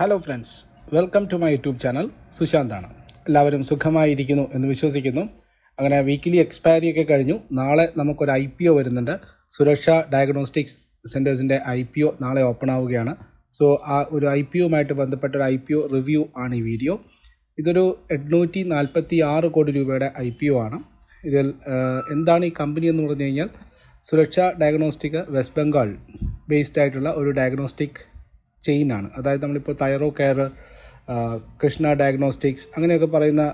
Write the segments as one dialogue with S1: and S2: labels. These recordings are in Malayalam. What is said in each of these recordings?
S1: Hello friends welcome to my YouTube channel സുശാന്താണ് എല്ലാവരും സുഖമായിരിക്കുന്നു എന്ന് വിശ്വസിക്കുന്നു. അങ്ങനെ വീക്കിലി എക്സ്പയറി ഒക്കെ കഴിഞ്ഞു. നാളെ നമുക്കൊരു ഐ പി ഒ വരുന്നുണ്ട്. സുരക്ഷ ഡയഗ്നോസ്റ്റിക്സ് സെന്റേഴ്സിന്റെ ഐ പി ഒ നാളെ ഓപ്പൺ ആവുകയാണ്. സോ ആ ഒരു ഐ പി ഒയുമായിട്ട് ബന്ധപ്പെട്ട ഒരു ഐ പി ഒ റിവ്യൂ ആണ് ഈ വീഡിയോ ഇതൊരു എണ്ണൂറ്റി നാൽപ്പത്തി ആറ് കോടി രൂപയുടെ ഐ പി ഒ ആണ്. ഇതിൽ എന്താണ് ഈ കമ്പനി എന്ന് പറഞ്ഞു കഴിഞ്ഞാൽ സുരക്ഷ ഡയഗ്നോസ്റ്റിക് വെസ്റ്റ് ബംഗാൾ ബേസ്ഡ് ആയിട്ടുള്ള ഒരു ഡയഗ്നോസ്റ്റിക് ചെയിനാണ്. അതായത് നമ്മളിപ്പോൾ തൈറോ കെയർ കൃഷ്ണ ഡയഗ്നോസ്റ്റിക്സ് അങ്ങനെയൊക്കെ പറയുന്ന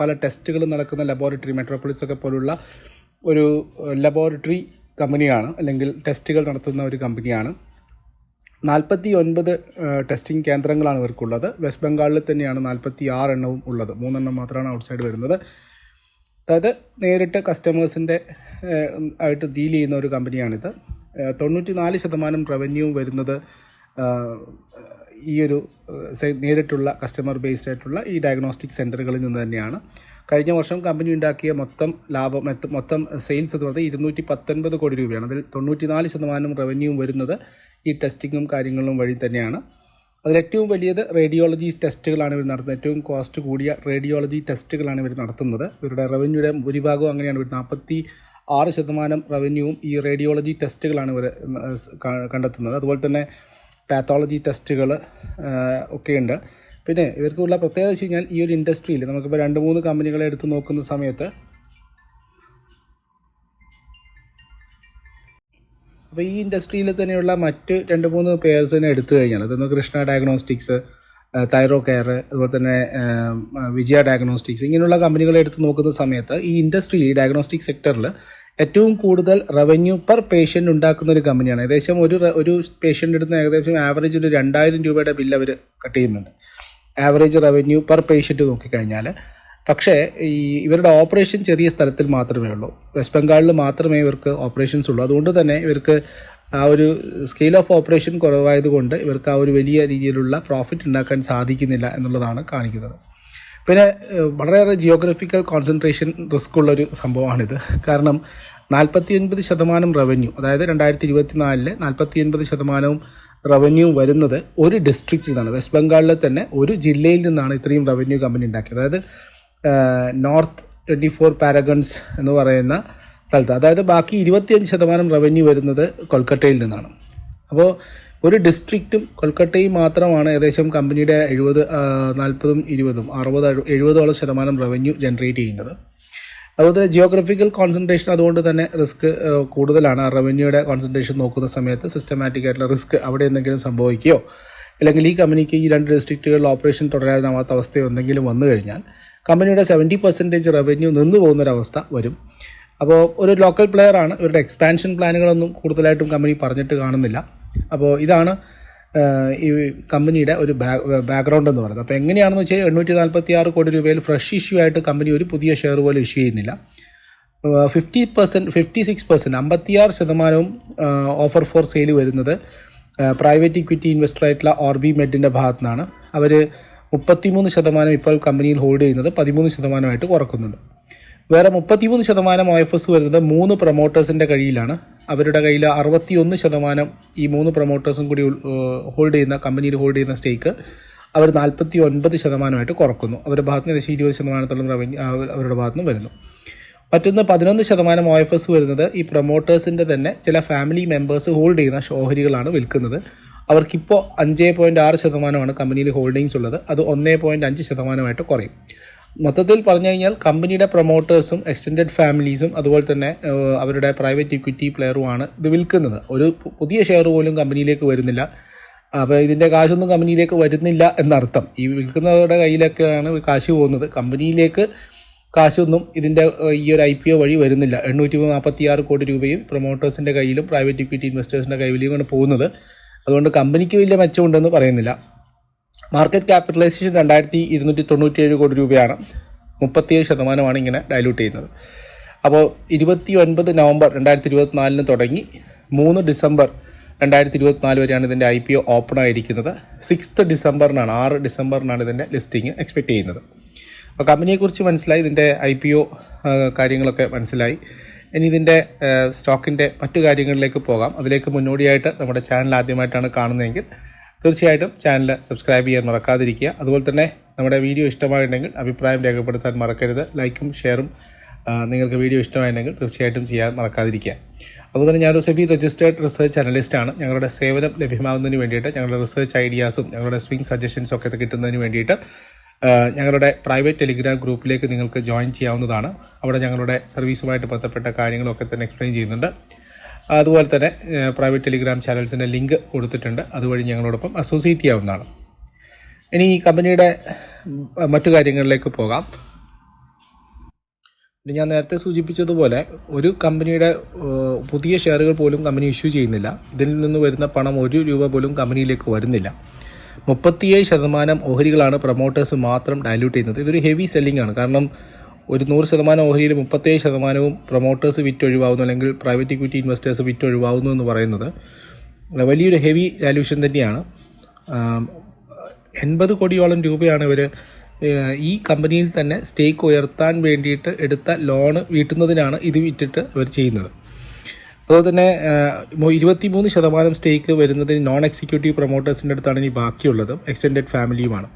S1: പല ടെസ്റ്റുകൾ നടക്കുന്ന ലബോറട്ടറി മെട്രോപോളിസ് ഒക്കെ പോലുള്ള ഒരു ലബോറട്ടറി കമ്പനിയാണ് അല്ലെങ്കിൽ ടെസ്റ്റുകൾ നടത്തുന്ന ഒരു കമ്പനിയാണ്. നാൽപ്പത്തി ഒൻപത് ടെസ്റ്റിംഗ് കേന്ദ്രങ്ങളാണ് ഇവർക്കുള്ളത്. വെസ്റ്റ് ബംഗാളിൽ തന്നെയാണ് നാൽപ്പത്തി ആറ് എണ്ണവും ഉള്ളത്. മൂന്നെണ്ണം മാത്രമാണ് ഔട്ട്സൈഡ് വരുന്നത്. അതായത് നേരിട്ട് കസ്റ്റമേഴ്സിന്റെ ആയിട്ട് ഡീൽ ചെയ്യുന്ന ഒരു കമ്പനിയാണിത്. തൊണ്ണൂറ്റി നാല് ശതമാനം റവന്യൂ വരുന്നത് ഈ ഒരു നേരിട്ടുള്ള കസ്റ്റമർ ബേസ്ഡ് ആയിട്ടുള്ള ഈ ഡയഗ്നോസ്റ്റിക് സെന്ററുകളിൽ നിന്ന് തന്നെയാണ്. കഴിഞ്ഞ വർഷം കമ്പനി ഉണ്ടാക്കിയ മൊത്തം ലാഭം മൊത്തം സെയിൽസ് എന്ന് പറഞ്ഞാൽ ഇരുന്നൂറ്റി പത്തൊൻപത് കോടി രൂപയാണ്. അതിൽ തൊണ്ണൂറ്റി നാല് ശതമാനം റവന്യൂ വരുന്നത് ഈ ടെസ്റ്റിങ്ങും കാര്യങ്ങളും വഴി തന്നെയാണ്. അതിലേറ്റവും വലിയത് റേഡിയോളജി ടെസ്റ്റുകളാണ് ഇവർ നടത്തുന്നത്. ഏറ്റവും കോസ്റ്റ് കൂടിയ റേഡിയോളജി ടെസ്റ്റുകളാണ് ഇവർ നടത്തുന്നത്. ഇവരുടെ റവന്യൂയുടെ ഭൂരിഭാഗവും അങ്ങനെയാണ്. ഇവർ നാൽപ്പത്തി ആറ് ശതമാനം റവന്യൂവും ഈ റേഡിയോളജി ടെസ്റ്റുകളാണ് ഇവർ കണ്ടെത്തുന്നത്. അതുപോലെ തന്നെ പാത്തോളജി ടെസ്റ്റുകൾ ഒക്കെയുണ്ട്. പിന്നെ ഇവർക്കുള്ള പ്രത്യേകത വെച്ച് കഴിഞ്ഞാൽ ഈ ഒരു ഇൻഡസ്ട്രിയിൽ നമുക്കിപ്പോൾ രണ്ട് മൂന്ന് കമ്പനികളെ എടുത്ത് നോക്കുന്ന സമയത്ത് അപ്പോൾ ഈ ഇൻഡസ്ട്രിയിൽ തന്നെയുള്ള മറ്റ് രണ്ട് മൂന്ന് പേഴ്സിനെ എടുത്തു കഴിഞ്ഞാൽ അതൊന്ന് കൃഷ്ണ ഡയഗ്നോസ്റ്റിക്സ് തൈറോ കെയർ അതുപോലെ തന്നെ വിജയ ഡയഗ്നോസ്റ്റിക്സ് ഇങ്ങനെയുള്ള കമ്പനികളെ എടുത്ത് നോക്കുന്ന സമയത്ത് ഈ ഇൻഡസ്ട്രി ഈ ഡയഗ്നോസ്റ്റിക് സെക്ടറിൽ ഏറ്റവും കൂടുതൽ റവന്യൂ പെർ പേഷ്യന്റ് ഉണ്ടാക്കുന്ന ഒരു കമ്പനിയാണ്. ഏകദേശം ഒരു ഒരു പേഷ്യന്റ് എടുത്ത് ഏകദേശം ആവറേജ് ഒരു രണ്ടായിരം രൂപയുടെ ബില്ല് അവർ കട്ട് ചെയ്യുന്നുണ്ട്. ആവറേജ് റവന്യൂ പെർ പേഷ്യന്റ് നോക്കിക്കഴിഞ്ഞാൽ പക്ഷേ ഈ ഇവരുടെ ഓപ്പറേഷൻ ചെറിയ സ്ഥലത്തിൽ മാത്രമേ ഉള്ളൂ. വെസ്റ്റ് ബംഗാളിൽ മാത്രമേ ഇവർക്ക് ഓപ്പറേഷൻസ് ഉള്ളൂ. അതുകൊണ്ട് തന്നെ ഇവർക്ക് ആ ഒരു സ്കെയിൽ ഓഫ് ഓപ്പറേഷൻ കുറവായതുകൊണ്ട് ഇവർക്ക് ആ ഒരു വലിയ രീതിയിലുള്ള പ്രോഫിറ്റ് ഉണ്ടാക്കാൻ സാധിക്കുന്നില്ല എന്നുള്ളതാണ് കാണിക്കുന്നത്. പിന്നെ വളരെയേറെ ജിയോഗ്രഫിക്കൽ കോൺസെൻട്രേഷൻ റിസ്ക് ഉള്ളൊരു സംഭവമാണിത്. കാരണം നാൽപ്പത്തി ഒൻപത് ശതമാനം റവന്യൂ അതായത് രണ്ടായിരത്തി ഇരുപത്തി നാലിൽ നാൽപ്പത്തി ഒൻപത് ശതമാനവും റവന്യൂ വരുന്നത് ഒരു ഡിസ്ട്രിക്റ്റിൽ നിന്നാണ്. വെസ്റ്റ് ബംഗാളിലെ തന്നെ ഒരു ജില്ലയിൽ നിന്നാണ് ഇത്രയും റവന്യൂ കമ്പനി ഉണ്ടാക്കിയത്. അതായത് നോർത്ത് ട്വന്റി ഫോർ പാരഗൺസ് എന്ന് പറയുന്ന സ്ഥലത്ത്. അതായത് ബാക്കി ഇരുപത്തിയഞ്ച് ശതമാനം റവന്യൂ വരുന്നത് കൊൽക്കട്ടയിൽ നിന്നാണ്. അപ്പോൾ ഒരു ഡിസ്ട്രിക്റ്റും കൊൽക്കട്ടയും മാത്രമാണ് ഏകദേശം കമ്പനിയുടെ എഴുപത് നാൽപ്പതും ഇരുപതും അറുപത് എഴുപതോളം ശതമാനം റവന്യൂ ജനറേറ്റ് ചെയ്യുന്നത്. അതുപോലെ ജിയോഗ്രഫിക്കൽ കോൺസെൻട്രേഷൻ അതുകൊണ്ട് തന്നെ റിസ്ക് കൂടുതലാണ്. റവന്യൂയുടെ കോൺസെൻട്രേഷൻ നോക്കുന്ന സമയത്ത് സിസ്റ്റമാറ്റിക് ആയിട്ടുള്ള റിസ്ക് അവിടെ എന്തെങ്കിലും സംഭവിക്കുകയോ അല്ലെങ്കിൽ ഈ കമ്പനിക്ക് ഈ രണ്ട് ഡിസ്ട്രിക്റ്റുകളിൽ ഓപ്പറേഷൻ തുടരാനാവാത്ത അവസ്ഥയോ എന്തെങ്കിലും വന്നു കഴിഞ്ഞാൽ കമ്പനിയുടെ സെവന്റി പെർസെന്റേജ് റവന്യൂ നിന്നു പോകുന്നൊരവസ്ഥ വരും. അപ്പോൾ ഒരു ലോക്കൽ പ്ലെയർ ആണ്. ഇവരുടെ എക്സ്പാൻഷൻ പ്ലാനുകളൊന്നും കൂടുതലായിട്ടും കമ്പനി പറഞ്ഞിട്ട് കാണുന്നില്ല. അപ്പോൾ ഇതാണ് ഈ കമ്പനിയുടെ ഒരു ബാക്ക്ഗ്രൗണ്ട് എന്ന് പറയുന്നത്. അപ്പോൾ എങ്ങനെയാണെന്ന് വെച്ചാൽ എണ്ണൂറ്റി നാൽപ്പത്തി ആറ് കോടി രൂപയിൽ ഫ്രഷ് ഇഷ്യൂ ആയിട്ട് കമ്പനി ഒരു പുതിയ ഷെയർ പോലും ഇഷ്യൂ ചെയ്യുന്നില്ല. Fifty percent fifty six percent അമ്പത്തിയാറ് ശതമാനവും ഓഫർ ഫോർ സെയിൽ വരുന്നത് പ്രൈവറ്റ് ഇക്വിറ്റി ഇൻവെസ്റ്റർ ആയിട്ടുള്ള ഓർ ബി മെഡിന്റെ ഭാഗത്തു നിന്നാണ് അവർ മുപ്പത്തിമൂന്ന് ശതമാനം ഇപ്പോൾ കമ്പനിയിൽ ഹോൾഡ് ചെയ്യുന്നത് പതിമൂന്ന് ശതമാനമായിട്ട് കുറക്കുന്നുണ്ട്. വേറെ മുപ്പത്തിമൂന്ന് ശതമാനം ഒ എഫ് എസ് വരുന്നത് മൂന്ന് പ്രൊമോട്ടേഴ്സിന്റെ കയ്യിലാണ്. അവരുടെ കയ്യിൽ അറുപത്തി ഒന്ന് ശതമാനം ഈ മൂന്ന് പ്രൊമോട്ടേഴ്സും കൂടി ഹോൾഡ് ചെയ്യുന്ന കമ്പനിയിൽ ഹോൾഡ് ചെയ്യുന്ന സ്റ്റേക്ക് അവർ നാൽപ്പത്തി ഒൻപത് ശതമാനമായിട്ട് കുറക്കുന്നു. അവരുടെ ഭാഗത്ത് നിന്ന് ഏകദേശം ഇരുപത് ശതമാനത്തോളം റവന്യൂ അവരുടെ ഭാഗത്ത് നിന്ന് വരുന്നു. മറ്റൊന്ന് പതിനൊന്ന് ശതമാനം ഒ എഫ് എസ് വരുന്നത് ഈ പ്രൊമോട്ടേഴ്സിന്റെ തന്നെ ചില ഫാമിലി മെമ്പേഴ്സ് ഹോൾഡ് ചെയ്യുന്ന ഓഹരികളാണ് വിൽക്കുന്നത്. അവർക്കിപ്പോൾ അഞ്ച് പോയിന്റ് ആറ് ശതമാനമാണ് കമ്പനിയിൽ ഹോൾഡിങ്സ് ഉള്ളത്. അത് ഒന്നേ പോയിന്റ് അഞ്ച് ശതമാനമായിട്ട് കുറയും. മൊത്തത്തിൽ പറഞ്ഞു കഴിഞ്ഞാൽ കമ്പനിയുടെ പ്രൊമോട്ടേഴ്സും എക്സ്റ്റെൻഡഡ് ഫാമിലീസും അതുപോലെ തന്നെ അവരുടെ പ്രൈവറ്റ് ഇക്വിറ്റി പ്ലെയറുമാണ് ഇത് വിൽക്കുന്നത്. ഒരു പുതിയ ഷെയർ പോലും കമ്പനിയിലേക്ക് വരുന്നില്ല. അപ്പോൾ ഇതിന്റെ കാശൊന്നും കമ്പനിയിലേക്ക് വരുന്നില്ല എന്നർത്ഥം. ഈ വിൽക്കുന്നവരുടെ കയ്യിലൊക്കെയാണ് കാശ് പോകുന്നത്. കമ്പനിയിലേക്ക് കാശൊന്നും ഇതിന്റെ ഈ ഒരു ഐ പി ഒ വഴി വരുന്നില്ല. എണ്ണൂറ്റി നാൽപ്പത്തി ആറ് കോടി രൂപയും പ്രൊമോട്ടേഴ്സിന്റെ കയ്യിലും പ്രൈവറ്റ് ഇക്വിറ്റി ഇൻവെസ്റ്റേഴ്സിന്റെ കയ്യിലുമാണ് പോകുന്നത്. അതുകൊണ്ട് കമ്പനിക്ക് വലിയ മെച്ചമുണ്ടെന്ന് പറയുന്നില്ല. മാർക്കറ്റ് ക്യാപിറ്റലൈസേഷൻ രണ്ടായിരത്തി ഇരുന്നൂറ്റി തൊണ്ണൂറ്റിയേഴ് കോടി രൂപയാണ്. മുപ്പത്തിയേഴ് ശതമാനമാണ് ഇങ്ങനെ ഡയലൂട്ട് ചെയ്യുന്നത്. അപ്പോൾ ഇരുപത്തി ഒൻപത് നവംബർ രണ്ടായിരത്തി ഇരുപത്തിനാലിന് തുടങ്ങി മൂന്ന് ഡിസംബർ രണ്ടായിരത്തി ഇരുപത്തിനാല് വരെയാണ് ഇതിന്റെ ഐ പി ഒ ഓപ്പൺ ആയിരിക്കുന്നത്. സിക്സ്ത് ഡിസംബറിനാണ് ആറ് ഡിസംബറിനാണ് ഇതിന്റെ ലിസ്റ്റിംഗ് എക്സ്പെക്റ്റ് ചെയ്യുന്നത്. അപ്പോൾ കമ്പനിയെക്കുറിച്ച് മനസ്സിലായി ഇതിന്റെ ഐ പി ഒ കാര്യങ്ങളൊക്കെ മനസ്സിലായി. ഇനി ഇതിന്റെ സ്റ്റോക്കിന്റെ മറ്റു കാര്യങ്ങളിലേക്ക് പോകാം. അതിലേക്ക് മുന്നോടിയായിട്ട് നമ്മുടെ ചാനൽ ആദ്യമായിട്ടാണ് കാണുന്നതെങ്കിൽ തീർച്ചയായിട്ടും ചാനൽ സബ്സ്ക്രൈബ് ചെയ്യാൻ മറക്കാതിരിക്കുക. അതുപോലെ തന്നെ നമ്മുടെ വീഡിയോ ഇഷ്ടമായിട്ടുണ്ടെങ്കിൽ അഭിപ്രായം രേഖപ്പെടുത്താൻ മറക്കരുത്. ലൈക്കും ഷെയറും നിങ്ങൾക്ക് വീഡിയോ ഇഷ്ടമായിട്ടുണ്ടെങ്കിൽ തീർച്ചയായിട്ടും ചെയ്യാൻ മറക്കാതിരിക്കുക. അതുപോലെ തന്നെ ഞാനൊരു സെബി രജിസ്റ്റേർഡ് റിസർച്ച് അനലിസ്റ്റാണ് ഞങ്ങളുടെ സേവനം ലഭ്യമാകുന്നതിന് വേണ്ടിയിട്ട് ഞങ്ങളുടെ റിസർച്ച് ഐഡിയാസും ഞങ്ങളുടെ സ്വിംഗ് സജഷൻസും ഒക്കെ കിട്ടുന്നതിന് വേണ്ടിയിട്ട് ഞങ്ങളുടെ പ്രൈവറ്റ് ടെലിഗ്രാം ഗ്രൂപ്പിലേക്ക് നിങ്ങൾക്ക് ജോയിൻ ചെയ്യാവുന്നതാണ്. അവിടെ ഞങ്ങളുടെ സർവീസുമായിട്ട് ബന്ധപ്പെട്ട കാര്യങ്ങളൊക്കെ തന്നെ എക്സ്പ്ലെയിൻ ചെയ്യുന്നുണ്ട്. അതുപോലെ തന്നെ പ്രൈവറ്റ് ടെലിഗ്രാം ചാനൽസിന്റെ ലിങ്ക് കൊടുത്തിട്ടുണ്ട്. അതുവഴി ഞങ്ങളോടൊപ്പം അസോസിയേറ്റ് ചെയ്യാവുന്നതാണ്. ഇനി ഈ കമ്പനിയുടെ മറ്റു കാര്യങ്ങളിലേക്ക് പോകാം. ഞാൻ നേരത്തെ സൂചിപ്പിച്ചതുപോലെ ഒരു കമ്പനിയുടെ പുതിയ ഷെയറുകൾ പോലും കമ്പനി ഇഷ്യൂ ചെയ്യുന്നില്ല. ഇതിൽ നിന്ന് വരുന്ന പണം ഒരു രൂപ പോലും കമ്പനിയിലേക്ക് വരുന്നില്ല. മുപ്പത്തിയേഴ് ശതമാനം ഓഹരികളാണ് പ്രൊമോട്ടേഴ്സ് മാത്രം ഡയല്യൂട്ട് ചെയ്യുന്നത്. ഇതൊരു ഹെവി സെല്ലിംഗ് ആണ്. കാരണം ഒരു നൂറ് ശതമാനം ഓഹരിയിൽ മുപ്പത്തേഴ് ശതമാനവും പ്രൊമോട്ടേഴ്സ് വിറ്റ് ഒഴിവാകുന്നു അല്ലെങ്കിൽ പ്രൈവറ്റ് ഇക്വിറ്റി ഇൻവെസ്റ്റേഴ്സ് വിറ്റ് ഒഴിവാകുന്നു എന്ന് പറയുന്നത് വലിയൊരു ഹെവി വാല്യൂഷൻ തന്നെയാണ്. എൺപത് കോടിയോളം രൂപയാണ് ഇവർ ഈ കമ്പനിയിൽ തന്നെ സ്റ്റേക്ക് ഉയർത്താൻ വേണ്ടിയിട്ട് എടുത്ത ലോണ് വീട്ടുന്നതിനാണ് ഇത് വിറ്റിട്ട് ഇവർ ചെയ്യുന്നത്. അതുപോലെ തന്നെ ഇരുപത്തി മൂന്ന് ശതമാനം സ്റ്റേക്ക് വരുന്നതിന് നോൺ എക്സിക്യൂട്ടീവ് പ്രൊമോട്ടേഴ്സിന്റെ അടുത്താണ് ഇനി ബാക്കിയുള്ളത്. എക്സ്റ്റെൻഡഡ് ഫാമിലിയുമാണ്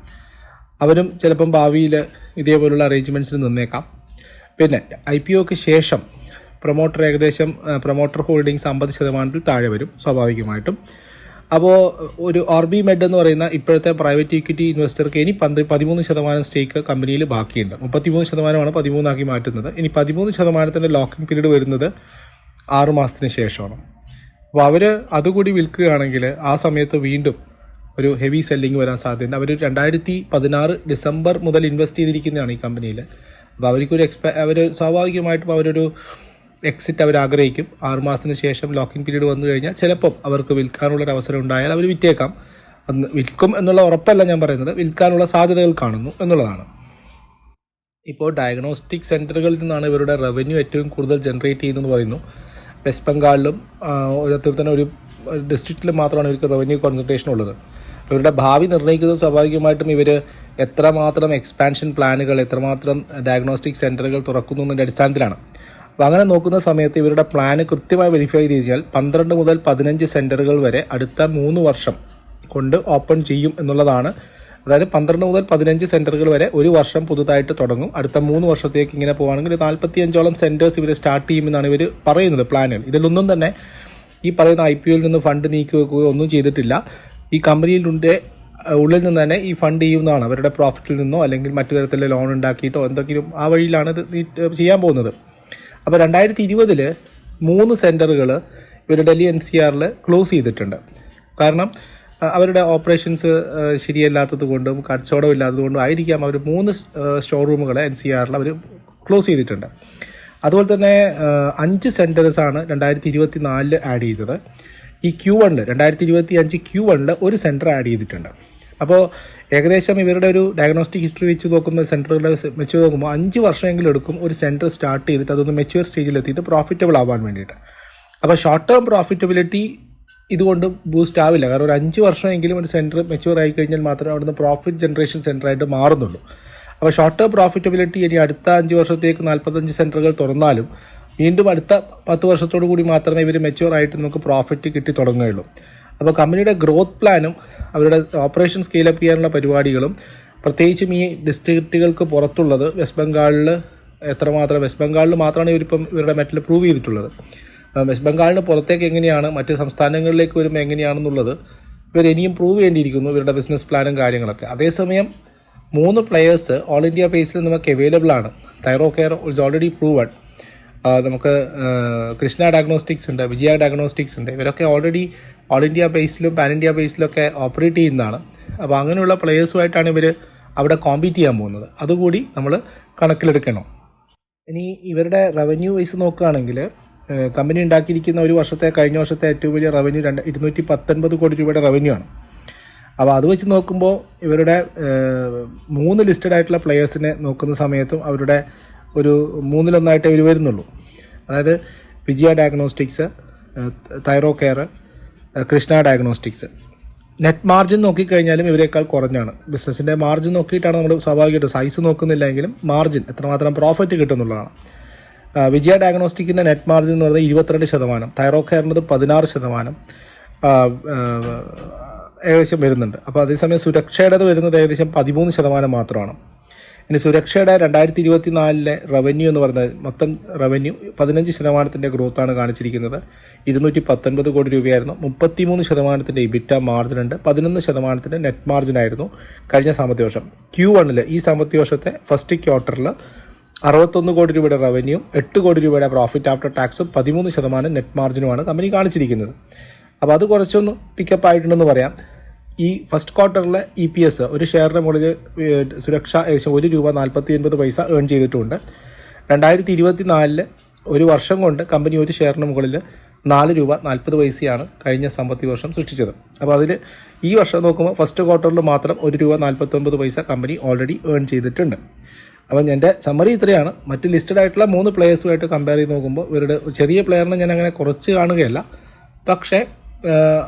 S1: അവരും ചിലപ്പം ഭാവിയിൽ ഇതേപോലുള്ള അറേഞ്ച്മെന്റ്സിന് നിന്നേക്കാം. പിന്നെ ഐ പി ഒക്ക് ശേഷം പ്രൊമോട്ടർ ഏകദേശം പ്രൊമോട്ടർ ഹോൾഡിങ്സ് അമ്പത് ശതമാനത്തിൽ താഴെ വരും സ്വാഭാവികമായിട്ടും. അപ്പോൾ ഒരു ആർ ബി മെഡ് എന്ന് പറയുന്ന ഇപ്പോഴത്തെ പ്രൈവറ്റ് ഇക്വിറ്റി ഇൻവെസ്റ്റർക്ക് ഇനി പന്ത് പതിമൂന്ന് ശതമാനം സ്റ്റേക്ക് കമ്പനിയിൽ ബാക്കിയുണ്ട്. മുപ്പത്തിമൂന്ന് ശതമാനമാണ് പതിമൂന്നാക്കി മാറ്റുന്നത്. ഇനി പതിമൂന്ന് ശതമാനത്തിന്റെ ലോക്കിംഗ് പീരീഡ് വരുന്നത് ആറ് മാസത്തിന് ശേഷമാണ്. അപ്പോൾ അവർ അതുകൂടി വിൽക്കുകയാണെങ്കിൽ ആ സമയത്ത് വീണ്ടും ഒരു ഹെവി സെല്ലിംഗ് വരാൻ സാധ്യതയുണ്ട്. അവർ രണ്ടായിരത്തി പതിനാറ് ഡിസംബർ മുതൽ ഇൻവെസ്റ്റ് ചെയ്തിരിക്കുന്നതാണ് ഈ കമ്പനിയിൽ അപ്പോൾ അവർക്കൊരു എക്സ്പെ അവർ സ്വാഭാവികമായിട്ടും അവരൊരു എക്സിറ്റ് അവർ ആഗ്രഹിക്കും. ആറ് മാസത്തിന് ശേഷം ലോക്കിംഗ് പീരീഡ് വന്നു കഴിഞ്ഞാൽ ചിലപ്പം അവർക്ക് വിൽക്കാനുള്ളൊരു അവസരം ഉണ്ടായാൽ അവർ വിറ്റേക്കാം. അന്ന് വിൽക്കും എന്നുള്ള ഉറപ്പല്ല ഞാൻ പറയുന്നത്. വിൽക്കാനുള്ള സാധ്യതകൾ കാണുന്നു എന്നുള്ളതാണ്. ഇപ്പോൾ ഡയഗ്നോസ്റ്റിക് സെന്ററുകളിൽ നിന്നാണ് ഇവരുടെ റവന്യൂ ഏറ്റവും കൂടുതൽ ജനറേറ്റ് ചെയ്യുന്നതെന്ന് പറയുന്നു. വെസ്റ്റ് ബംഗാളിലും ഓരോരുത്തർ തന്നെ ഒരു ഡിസ്ട്രിക്റ്റിലും മാത്രമാണ് ഇവർക്ക് റവന്യൂ കോൺസെൻട്രേഷൻ ഉള്ളത്. ഇവരുടെ ഭാവി നിർണയിക്കുന്നത് സ്വാഭാവികമായിട്ടും ഇവർ എത്രമാത്രം എക്സ്പാൻഷൻ പ്ലാനുകൾ എത്രമാത്രം ഡയഗ്നോസ്റ്റിക് സെന്ററുകൾ തുറക്കുന്നു എന്നതിന്റെ അടിസ്ഥാനത്തിലാണ്. അപ്പോൾ അങ്ങനെ നോക്കുന്ന സമയത്ത് ഇവരുടെ പ്ലാന് കൃത്യമായി വെരിഫൈ ചെയ്ത് കഴിഞ്ഞാൽ പന്ത്രണ്ട് മുതൽ പതിനഞ്ച് സെന്ററുകൾ വരെ അടുത്ത മൂന്ന് വർഷം കൊണ്ട് ഓപ്പൺ ചെയ്യും എന്നുള്ളതാണ്. അതായത് പന്ത്രണ്ട് മുതൽ പതിനഞ്ച് സെന്ററുകൾ വരെ ഒരു വർഷം പുതുതായിട്ട് തുടങ്ങും. അടുത്ത മൂന്ന് വർഷത്തേക്ക് ഇങ്ങനെ പോകുകയാണെങ്കിൽ നാൽപ്പത്തി അഞ്ചോളം സെന്റേഴ്സ് ഇവർ സ്റ്റാർട്ട് ചെയ്യുമെന്നാണ് ഇവർ പറയുന്നത് പ്ലാനുകൾ ഇതിലൊന്നും തന്നെ ഈ പറയുന്ന ഐ പി ഒയിൽ നിന്ന് ഫണ്ട് നീക്കി വെക്കുകയോ ഒന്നും ചെയ്തിട്ടില്ല. ഈ കമ്പനിയിലുണ്ട് ഉള്ളിൽ നിന്ന് തന്നെ ഈ ഫണ്ട് ചെയ്യുന്നതാണ്. അവരുടെ പ്രോഫിറ്റിൽ നിന്നോ അല്ലെങ്കിൽ മറ്റു തരത്തിലുള്ള ലോൺ ഉണ്ടാക്കിയിട്ടോ എന്തെങ്കിലും ആ വഴിയിലാണ് ഇത് ചെയ്യാൻ പോകുന്നത്. അപ്പോൾ രണ്ടായിരത്തി ഇരുപതിൽ മൂന്ന് സെന്ററുകൾ ഇവർ ഡൽഹി എൻ സി ആറിൽ ക്ലോസ് ചെയ്തിട്ടുണ്ട്. കാരണം അവരുടെ ഓപ്പറേഷൻസ് ശരിയല്ലാത്തത് കൊണ്ടും കച്ചവടം ഇല്ലാത്തത് കൊണ്ടും ആയിരിക്കാം അവർ മൂന്ന് സ്റ്റോർ റൂമുകൾ എൻ സി ആറിൽ അവർ ക്ലോസ് ചെയ്തിട്ടുണ്ട്. അതുപോലെ തന്നെ അഞ്ച് സെന്റേഴ്സാണ് രണ്ടായിരത്തി ഇരുപത്തി നാലിൽ ആഡ് ചെയ്തത്. ഈ ക്യൂ വണ്ണിൽ രണ്ടായിരത്തി ഇരുപത്തി അഞ്ച് ക്യൂ വണ്ണിൽ ഒരു സെന്റർ ആഡ് ചെയ്തിട്ടുണ്ട്. അപ്പോൾ ഏകദേശം ഇവരുടെ ഒരു ഡയഗ്നോസ്റ്റിക് ഹിസ്റ്ററി വെച്ച് നോക്കുന്ന സെന്ററുകളുടെ വെച്ച് നോക്കുമ്പോൾ അഞ്ച് വർഷമെങ്കിലും എടുക്കും ഒരു സെന്റർ സ്റ്റാർട്ട് ചെയ്തിട്ട് അതൊന്ന് മെച്യൂർ സ്റ്റേജിലെത്തിയിട്ട് പ്രോഫിറ്റബിൾ ആവാൻ വേണ്ടിയിട്ട്. അപ്പോൾ ഷോർട്ട് ടേം പ്രോഫിറ്റബിലിറ്റി ഇതുകൊണ്ട് ബൂസ്റ്റ് ആവില്ല. കാരണം ഒരു അഞ്ച് വർഷമെങ്കിലും ഒരു സെന്റർ മെച്യൂർ ആയി കഴിഞ്ഞാൽ മാത്രമേ അവിടുന്ന് പ്രോഫിറ്റ് ജനറേഷൻ സെന്ററായിട്ട് മാറുന്നുള്ളൂ. അപ്പോൾ ഷോർട്ട് ടേം പ്രോഫിറ്റബിലിറ്റി ഇനി അടുത്ത അഞ്ച് വർഷത്തേക്ക് നാൽപ്പത്തഞ്ച് സെന്ററുകൾ തുറന്നാലും വീണ്ടും അടുത്ത പത്ത് വർഷത്തോടു കൂടി മാത്രമേ ഇവർ മെച്യൂർ ആയിട്ട് നമുക്ക് പ്രോഫിറ്റ് കിട്ടി തുടങ്ങുകയുള്ളൂ. അപ്പോൾ കമ്പനിയുടെ ഗ്രോത്ത് പ്ലാനും അവരുടെ ഓപ്പറേഷൻ സ്കെയിലപ്പ് ചെയ്യാനുള്ള പരിപാടികളും പ്രത്യേകിച്ചും ഈ ഡിസ്ട്രിക്റ്റുകൾക്ക് പുറത്തുള്ളത് വെസ്റ്റ് ബംഗാളിൽ എത്രമാത്രം വെസ്റ്റ് ബംഗാളിൽ മാത്രമാണ് ഇവരിപ്പം ഇവരുടെ മെറ്റൽ പ്രൂവ് ചെയ്തിട്ടുള്ളത്. വെസ്റ്റ് ബംഗാളിന് പുറത്തേക്ക് എങ്ങനെയാണ് മറ്റ് സംസ്ഥാനങ്ങളിലേക്ക് വരുമ്പോൾ എങ്ങനെയാണെന്നുള്ളത് ഇവർ ഇനിയും പ്രൂവ് ചെയ്യേണ്ടിയിരിക്കുന്നു ഇവരുടെ ബിസിനസ് പ്ലാനും കാര്യങ്ങളൊക്കെ. അതേസമയം മൂന്ന് പ്ലെയേഴ്സ് ഓൾ ഇന്ത്യ ബേസിൽ നമുക്ക് അവൈലബിൾ ആണ്. Thyro care is already proven നമുക്ക് കൃഷ്ണ ഡയഗ്നോസ്റ്റിക്സ് ഉണ്ട് വിജയ ഡയഗ്നോസ്റ്റിക്സ് ഉണ്ട്. ഇവരൊക്കെ ഓൾറെഡി ഓൾ ഇന്ത്യ ബേസിലും പാൻ ഇന്ത്യ ബേസിലൊക്കെ ഓപ്പറേറ്റ് ചെയ്യുന്നതാണ്. അപ്പോൾ അങ്ങനെയുള്ള പ്ലെയേഴ്സുമായിട്ടാണ് ഇവർ അവിടെ കോമ്പീറ്റ് ചെയ്യാൻ പോകുന്നത്. അതുകൂടി നമ്മൾ കണക്കിലെടുക്കണം. ഇനി ഇവരുടെ റവന്യൂ വൈസ് നോക്കുകയാണെങ്കിൽ കമ്പനി ഉണ്ടാക്കിയിരിക്കുന്ന ഒരു വർഷത്തെ കഴിഞ്ഞ വർഷത്തെ ഏറ്റവും വലിയ റവന്യൂ രണ്ട് ഇരുന്നൂറ്റി പത്തൊൻപത് കോടി രൂപയുടെ റവന്യൂ ആണ്. അപ്പോൾ അത് വെച്ച് നോക്കുമ്പോൾ ഇവരുടെ മൂന്ന് ലിസ്റ്റഡ് ആയിട്ടുള്ള പ്ലെയേഴ്സിനെ നോക്കുന്ന സമയത്തും അവരുടെ ഒരു മൂന്നിലൊന്നായിട്ടേ ഇവർ വരുന്നുള്ളൂ. അതായത് Vijaya diagnostics Thyrocare Krishna diagnostics net margin നോക്കിക്കഴിഞ്ഞാലും ഇവരെക്കാൾ കുറഞ്ഞാണ്. ബിസിനസ്സിന്റെ മാർജിൻ നോക്കിയിട്ടാണ് നമ്മൾ സ്വാഭാവികമായിട്ട് സൈസ് നോക്കുന്നില്ലെങ്കിലും മാർജിൻ എത്രമാത്രം പ്രോഫിറ്റ് കിട്ടുന്നുള്ളതാണ്. വിജയ ഡയഗ്നോസ്റ്റിക്കിന്റെ നെറ്റ് മാർജിൻ എന്ന് പറയുന്നത് ഇരുപത്തിരണ്ട് ശതമാനം തൈറോ കെയറിനത് പതിനാറ് ശതമാനം ഏകദേശം വരുന്നുണ്ട്. അപ്പോൾ അതേസമയം സുരക്ഷയുടേത് വരുന്നത് ഏകദേശം പതിമൂന്ന് ശതമാനം മാത്രമാണ്. ഇനി സുരക്ഷയുടെ രണ്ടായിരത്തി ഇരുപത്തി നാലിലെ റവന്യൂ എന്ന് പറഞ്ഞാൽ മൊത്തം റവന്യൂ പതിനഞ്ച് ശതമാനത്തിന്റെ ഗ്രോത്താണ് കാണിച്ചിരിക്കുന്നത്. ഇരുന്നൂറ്റി പത്തൊൻപത് കോടി രൂപയായിരുന്നു. മുപ്പത്തിമൂന്ന് ശതമാനത്തിന്റെ ഇബിറ്റ മാർജിൻ ഉണ്ട്. പതിനൊന്ന് ശതമാനത്തിന്റെ നെറ്റ് മാർജിൻ ആയിരുന്നു കഴിഞ്ഞ സാമ്പത്തിക വർഷം. ക്യൂ വണ്ണിൽ ഈ സാമ്പത്തിക വർഷത്തെ ഫസ്റ്റ് ക്വാർട്ടറിൽ അറുപത്തൊന്ന് കോടി രൂപയുടെ റവന്യൂ എട്ട് കോടി രൂപയുടെ പ്രോഫിറ്റ് ആഫ്റ്റർ ടാക്സും പതിമൂന്ന് ശതമാനം നെറ്റ് മാർജിനുമാണ് കമ്പനി കാണിച്ചിരിക്കുന്നത്. അപ്പോൾ അത് കുറച്ചൊന്ന് പിക്കപ്പ് ആയിട്ടുണ്ടെന്ന് പറയാം. ഈ ഫസ്റ്റ് ക്വാർട്ടറിലെ ഇ പി എസ് ഒരു ഷെയറിന് മുകളിൽ സുരക്ഷ ഏകദേശം ഒരു രൂപ നാൽപ്പത്തി ഒൻപത് പൈസ ഏൺ ചെയ്തിട്ടുണ്ട്. രണ്ടായിരത്തി ഇരുപത്തി നാലിൽ ഒരു വർഷം കൊണ്ട് കമ്പനി ഒരു ഷെയറിന് മുകളിൽ നാല് രൂപ നാൽപ്പത് പൈസയാണ് കഴിഞ്ഞ സാമ്പത്തിക വർഷം സൃഷ്ടിച്ചത്. അപ്പോൾ അതിൽ ഈ വർഷം നോക്കുമ്പോൾ ഫസ്റ്റ് ക്വാർട്ടറിൽ മാത്രം ഒരു രൂപ നാൽപ്പത്തൊൻപത് പൈസ കമ്പനി ഓൾറെഡി ഏൺ ചെയ്തിട്ടുണ്ട്. അപ്പം എന്റെ സമ്മറി ഇത്രയാണ്. മറ്റ് ലിസ്റ്റഡ് ആയിട്ടുള്ള മൂന്ന് പ്ലെയേഴ്സുമായിട്ട് കമ്പയർ ചെയ്ത് നോക്കുമ്പോൾ ഇവരുടെ ചെറിയ പ്ലെയറിനെ ഞാൻ അങ്ങനെ കുറച്ച് കാണുകയല്ല. പക്ഷേ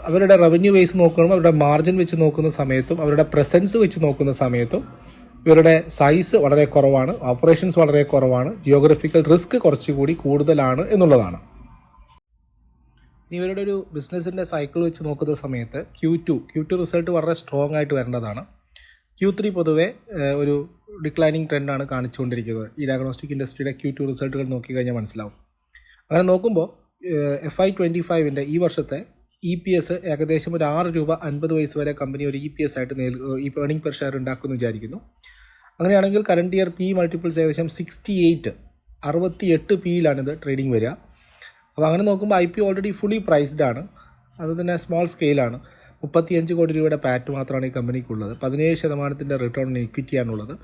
S1: അവരുടെ റവന്യൂ ബേസ് നോക്കുമ്പോൾ അവരുടെ മാർജിൻ വെച്ച് നോക്കുന്ന സമയത്തും അവരുടെ പ്രസൻസ് വെച്ച് നോക്കുന്ന സമയത്തും ഇവരുടെ സൈസ് വളരെ കുറവാണ്. ഓപ്പറേഷൻസ് വളരെ കുറവാണ്. ജിയോഗ്രഫിക്കൽ റിസ്ക് കുറച്ചുകൂടി കൂടുതലാണ് എന്നുള്ളതാണ്. ഇവരുടെ ഒരു ബിസിനസ്സിന്റെ സൈക്കിൾ വെച്ച് നോക്കുന്ന സമയത്ത് Q two Q two result വളരെ സ്ട്രോങ് ആയിട്ട് വരേണ്ടതാണ്. ക്യൂ ത്രീ പൊതുവെ ഒരു ഡിക്ലൈനിങ് ട്രെൻഡാണ് കാണിച്ചുകൊണ്ടിരിക്കുന്നത്. ഈ ഡയഗ്നോസ്റ്റിക് ഇൻഡസ്ട്രിയുടെ ക്യൂ ടു റിസൾട്ടുകൾ നോക്കിക്കഴിഞ്ഞാൽ മനസ്സിലാവും. അങ്ങനെ നോക്കുമ്പോൾ എഫ് ഐ ട്വന്റി ഫൈവിന്റെ ഈ വർഷത്തെ ഇ പി എസ് ഏകദേശം ഒരു ആറ് രൂപ അൻപത് വയസ്സ് വരെ കമ്പനി ഒരു ഇ പി എസ് ആയിട്ട് നേൽ ഈ ഏണിംഗ് പെർ ഷെയർ ഉണ്ടാക്കുമെന്ന് വിചാരിക്കുന്നു. അങ്ങനെയാണെങ്കിൽ കറണ്ട് ഇയർ പി മൾട്ടിപ്പിൾസ് ഏകദേശം സിക്സ്റ്റി എയ്റ്റ് അറുപത്തി എട്ട് പിയിലാണിത് ട്രേഡിംഗ് വരിക. അപ്പോൾ അങ്ങനെ നോക്കുമ്പോൾ I P already fully priced ആണ്. അത് തന്നെ സ്മോൾ സ്കെയിലാണ് മുപ്പത്തിയഞ്ച് കോടി രൂപയുടെ പാറ്റ് മാത്രമാണ് ഈ കമ്പനിക്കുള്ളത് പതിനേഴ് ശതമാനത്തിന്റെ റിട്ടേൺ ഇക്വിറ്റിയാണുള്ളത്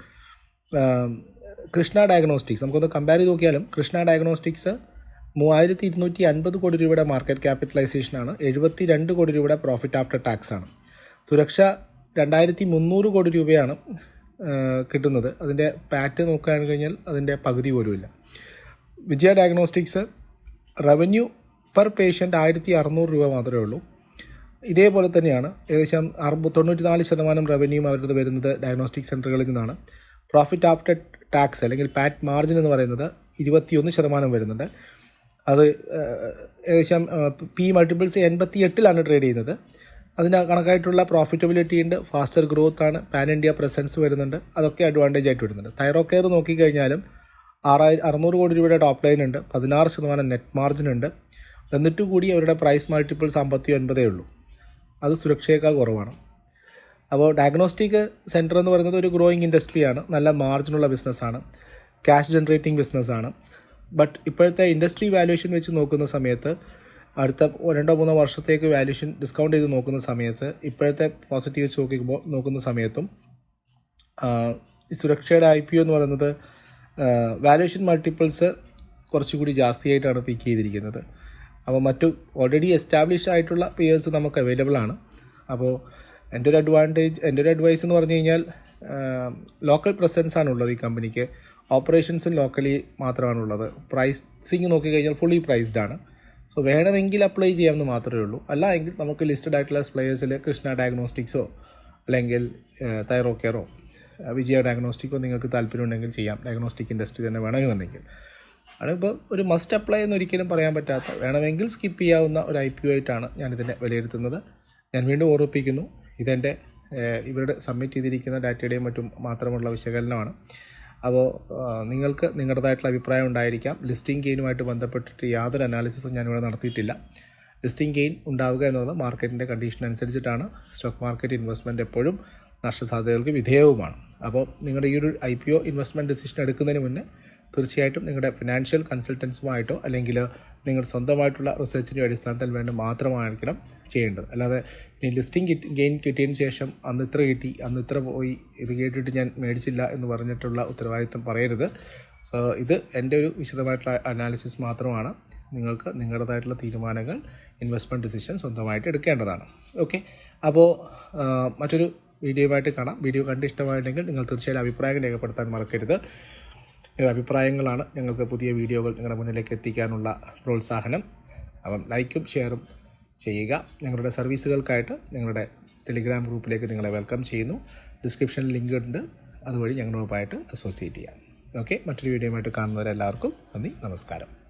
S1: കൃഷ്ണ ഡയഗ്നോസ്റ്റിക്സ് നമുക്കൊന്ന് കമ്പയർ ചെയ്ത് നോക്കിയാലും കൃഷ്ണ ഡയഗ്നോസ്റ്റിക്സ് മൂവായിരത്തി ഇരുന്നൂറ്റി അൻപത് കോടി രൂപയുടെ മാർക്കറ്റ് ക്യാപിറ്റലൈസേഷനാണ് എഴുപത്തി രണ്ട് കോടി രൂപയുടെ പ്രോഫിറ്റ് ആഫ്റ്റർ ടാക്സ് ആണ്. സുരക്ഷ രണ്ടായിരത്തി മുന്നൂറ് കോടി രൂപയാണ് കിട്ടുന്നത്. അതിന്റെ പാറ്റ് നോക്കുകയാണെന്ന് കഴിഞ്ഞാൽ അതിന്റെ പകുതി പോലുമില്ല Vijaya diagnostics revenue per patient ആയിരത്തി അറുന്നൂറ് രൂപ മാത്രമേ ഉള്ളൂ. ഇതേപോലെ തന്നെയാണ് ഏകദേശം അറുപ തൊണ്ണൂറ്റി നാല് ശതമാനം റവന്യൂം അവരുടെ വരുന്നത് ഡയഗ്നോസ്റ്റിക് സെന്ററുകളിൽ നിന്നാണ്. പ്രോഫിറ്റ് ആഫ്റ്റർ ടാക്സ് അല്ലെങ്കിൽ പാറ്റ് മാർജിൻ എന്ന് പറയുന്നത് ഇരുപത്തിയൊന്ന് ശതമാനം വരുന്നുണ്ട്. അത് ഏകദേശം പി മൾട്ടിപ്പിൾസ് എൺപത്തി എട്ടിലാണ് ട്രേഡ് ചെയ്യുന്നത്. അതിന് കണക്കായിട്ടുള്ള പ്രോഫിറ്റബിലിറ്റി ഉണ്ട് ഫാസ്റ്റർ ഗ്രോത്ത് ആണ് പാൻ ഇന്ത്യ പ്രസൻസ് വരുന്നുണ്ട് അതൊക്കെ അഡ്വാന്റേജ് ആയിട്ട് വരുന്നുണ്ട്. തൈറോ കെയർ നോക്കിക്കഴിഞ്ഞാലും ആറായി അറുന്നൂറ് കോടി രൂപയുടെ ടോപ്പ് ലൈൻ ഉണ്ട് പതിനാറ് ശതമാനം നെറ്റ് മാർജിൻ ഉണ്ട്. എന്നിട്ട് കൂടി അവരുടെ പ്രൈസ് മൾട്ടിപ്പിൾസ് അമ്പത്തി ഒൻപതേ ഉള്ളൂ. അത് സുരക്ഷയേക്കാൾ കുറവാണ്. അപ്പോൾ ഡയഗ്നോസ്റ്റിക് സെന്റർ എന്ന് പറയുന്നത് ഒരു ഗ്രോയിങ് ഇൻഡസ്ട്രിയാണ് നല്ല മാർജിനുള്ള ബിസിനസ്സാണ് ക്യാഷ് ജനറേറ്റിംഗ് ബിസിനസ്സാണ് ബട്ട് ഇപ്പോഴത്തെ ഇൻഡസ്ട്രി വാല്യൂഷൻ വെച്ച് നോക്കുന്ന സമയത്ത് അടുത്ത രണ്ടോ മൂന്നോ വർഷത്തേക്ക് വാല്യൂഷൻ ഡിസ്കൗണ്ട് ചെയ്ത് നോക്കുന്ന സമയത്ത് ഇപ്പോഴത്തെ പോസിറ്റീവ് വെച്ച് നോക്കുമ്പോൾ നോക്കുന്ന സമയത്തും സുരക്ഷയുടെ ഐ പി ഒ എന്ന് പറയുന്നത് വാല്യുവേഷൻ മൾട്ടിപ്പിൾസ് കുറച്ചുകൂടി ജാസ്തിയായിട്ടാണ് പിക്ക് ചെയ്തിരിക്കുന്നത്. അപ്പോൾ മറ്റു ഓൾറെഡി എസ്റ്റാബ്ലിഷ് ആയിട്ടുള്ള പിയേഴ്സ് നമുക്ക് അവൈലബിൾ ആണ്. അപ്പോൾ എന്റെ ഒരു അഡ്വാന്റേജ് എന്റെ ഒരു അഡ്വൈസ് എന്ന് പറഞ്ഞു കഴിഞ്ഞാൽ ലോക്കൽ പ്രസൻസ് ആണുള്ളത് ഈ കമ്പനിക്ക് ഓപ്പറേഷൻസും ലോക്കലി മാത്രമാണുള്ളത്. പ്രൈസിങ് നോക്കിക്കഴിഞ്ഞാൽ ഫുള്ളി പ്രൈസ്ഡ് ആണ്. സോ വേണമെങ്കിൽ അപ്ലൈ ചെയ്യാമെന്ന് മാത്രമേ ഉള്ളൂ. അല്ല എങ്കിൽ നമുക്ക് ലിസ്റ്റഡ് ആയിട്ടുള്ള പ്ലേയേഴ്സിൽ കൃഷ്ണ ഡയഗ്നോസ്റ്റിക്സോ അല്ലെങ്കിൽ തൈറോ കെയറോ വിജയ ഡയഗ്നോസ്റ്റിക്കോ നിങ്ങൾക്ക് താല്പര്യമുണ്ടെങ്കിൽ ചെയ്യാം. ഡയഗ്നോസ്റ്റിക് ഇൻഡസ്ട്രി തന്നെ വേണമെന്നുണ്ടെങ്കിൽ. അതിപ്പോൾ ഒരു മസ്റ്റ് അപ്ലൈ എന്ന് ഒരിക്കലും പറയാൻ പറ്റാത്ത വേണമെങ്കിൽ സ്കിപ്പ് ചെയ്യാവുന്ന ഒരു ഐ പി ഒ ആയിട്ടാണ് ഞാനിതിനെ വിലയിരുത്തുന്നത്. ഞാൻ വീണ്ടും ഓർമ്മിപ്പിക്കുന്നു. ഇതെന്റെ ഇവരുടെ സബ്മിറ്റ് ചെയ്തിരിക്കുന്ന ഡാറ്റയുടെയും മറ്റും മാത്രമുള്ള വിശകലനമാണ്. അപ്പോൾ നിങ്ങൾക്ക് നിങ്ങളുടേതായിട്ടുള്ള അഭിപ്രായം ഉണ്ടായിരിക്കാം. ലിസ്റ്റിംഗ് ഗെയിനുമായിട്ട് ബന്ധപ്പെട്ടിട്ട് യാതൊരു അനാലിസിസും ഞാനിവിടെ നടത്തിയിട്ടില്ല. ലിസ്റ്റിംഗ് ഗെയിൻ ഉണ്ടാവുക എന്നുള്ളത് മാർക്കറ്റിന്റെ കണ്ടീഷൻ അനുസരിച്ചിട്ടാണ്. സ്റ്റോക്ക് മാർക്കറ്റ് ഇൻവെസ്റ്റ്മെന്റ് എപ്പോഴും നഷ്ടസാധ്യതകൾക്ക് വിധേയവുമാണ്. അപ്പോൾ നിങ്ങളുടെ ഈ ഒരു I P O investment decision എടുക്കുന്നതിന് മുന്നേ തീർച്ചയായിട്ടും നിങ്ങളുടെ ഫിനാൻഷ്യൽ കൺസൾട്ടൻസുമായിട്ടോ അല്ലെങ്കിൽ നിങ്ങൾ സ്വന്തമായിട്ടുള്ള റിസർച്ചിന്റെ അടിസ്ഥാനത്തിൽ വേണ്ടി മാത്രമായിരിക്കണം ചെയ്യേണ്ടത്. അല്ലാതെ ഇനി ലിസ്റ്റിംഗ് കിട്ടി ഗെയിൻ കിട്ടിയതിന് ശേഷം അന്ന് ഇത്ര കിട്ടി അന്ന് ഇത്ര പോയി ഇത് കേട്ടിട്ട് ഞാൻ മേടിച്ചില്ല എന്ന് പറഞ്ഞിട്ടുള്ള ഉത്തരവാദിത്തം പറയരുത്. സോ ഇത് എന്റെ ഒരു വിശദമായിട്ടുള്ള അനാലിസിസ് മാത്രമാണ്. നിങ്ങൾക്ക് നിങ്ങളുടേതായിട്ടുള്ള തീരുമാനങ്ങൾ ഇൻവെസ്റ്റ്മെന്റ് ഡിസിഷൻ സ്വന്തമായിട്ട് എടുക്കേണ്ടതാണ്. ഓക്കെ അപ്പോൾ മറ്റൊരു വീഡിയോ ആയിട്ട് കാണാം. വീഡിയോ കണ്ട് ഇഷ്ടമായിട്ടുണ്ടെങ്കിൽ നിങ്ങൾ തീർച്ചയായും അഭിപ്രായം രേഖപ്പെടുത്താൻ മറക്കരുത്. നിങ്ങളുടെ അഭിപ്രായങ്ങളാണ് ഞങ്ങൾക്ക് പുതിയ വീഡിയോകൾ നിങ്ങളുടെ മുന്നിലേക്ക് എത്തിക്കാനുള്ള പ്രോത്സാഹനം. അപ്പം ലൈക്കും ഷെയറും ചെയ്യുക. ഞങ്ങളുടെ സർവീസുകൾക്കായിട്ട് ഞങ്ങളുടെ ടെലിഗ്രാം ഗ്രൂപ്പിലേക്ക് നിങ്ങളെ വെൽക്കം ചെയ്യുന്നു. ഡിസ്ക്രിപ്ഷനിൽ ലിങ്ക് ഉണ്ട്. അതുവഴി ഞങ്ങളുമായിട്ട് അസോസിയേറ്റ് ചെയ്യാം. ഓക്കെ? മറ്റൊരു വീഡിയോയുമായിട്ട് കാണുന്നവരെല്ലാവർക്കും നന്ദി നമസ്കാരം.